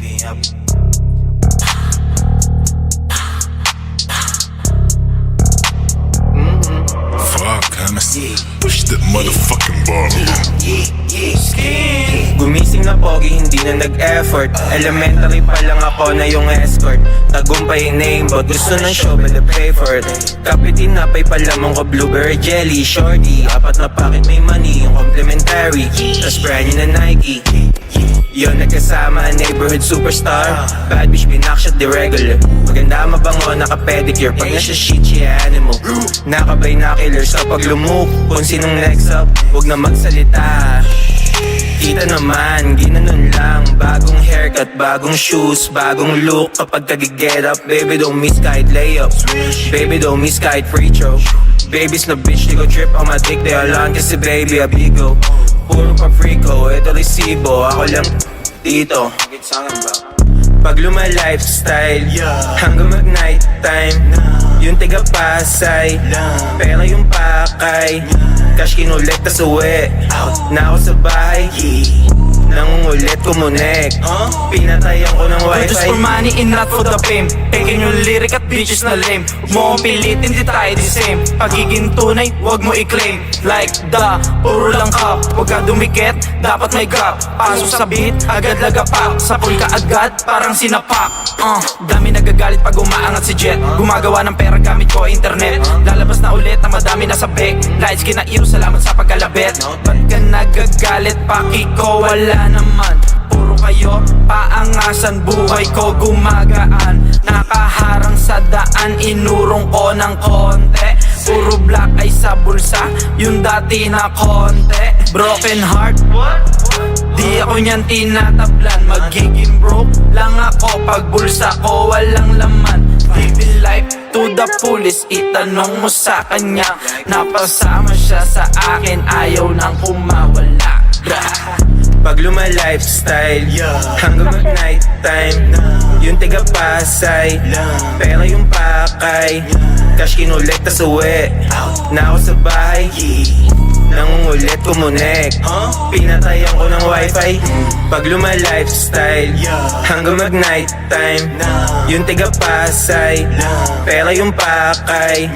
me up. Hennessy. Push that motherfucking bar. Gumising na pogi, hindi na nag-effort Elementary pa lang ako na yung escort Tagumpay name, but gusto ng show, better pay for it Kapitin na pa'y palamang ko, blueberry jelly Shorty, apat na packet may money, yung complimentary Tas brand new na Nike Yon nagkasama, neighborhood superstar. Bad bitch, binakshot the regular. Maganda mabango, naka-pedicure. Pag nasa shit, she animal. Nakabay na killer sa pag lumuk Kung sinong next up, huwag na magsalita. Kita naman, ginanon lang. Bagong haircut, bagong shoes, bagong look. Kapag kag-get up, baby don't miss kahit layup Baby don't miss kahit free throw. Babies na bitch, di ko trip on my dick They all on kasi baby, a bigo Puro pa freako, ito resibo. Ako lang dito. Pag luma lifestyle Hanggang mag night time Yung tiga pasay Pera yung pakay. Cash kinulit tas uwi. Na ako sa bahay Nangungulit kumunik Pinatayan ko ng just wifi. for money and not for the fame. Taking yung lyric at bitches na lame. Huwag mo pilitin, di tayo the same. Pagiging tunay, wag mo i-claim. Like the, puro lang cup Huwag ka dumikit, dapat may gap Pasok sa beat, agad lagapak Sapul ka agad, parang sinapak. Uh, Dami nagagalit pag umaangat si Jet. Gumagawa ng pera gamit ko internet. Lalabas na ulit na madami na sa bag Lights kinairo, salamat sa pagkalabit. Ba't ka nagagalit, paki ko wala naman kayo paangasan buhay ko gumagaan. Nakaharang sa daan inurong ko ng konti. Puro black ay sa bulsa Yung dati na konti. Broken heart Di ako niyan tinatablan. Magiging broke lang ako Pag bulsa ko walang laman. Living life to the fullest Itanong mo sa kanya. Napasama siya sa akin Ayaw nang kumawala. Pag luma lifestyle. Hanggang mag night time Yung tiga pasay Pera yung pakay. Cash kinulit tas uwi. Na ako sa bahay. Nangungulit kumunik Pinatayan ko ng wifi. Pag luma lifestyle. Hanggang mag night time Yung tiga pasay Pera yung pakay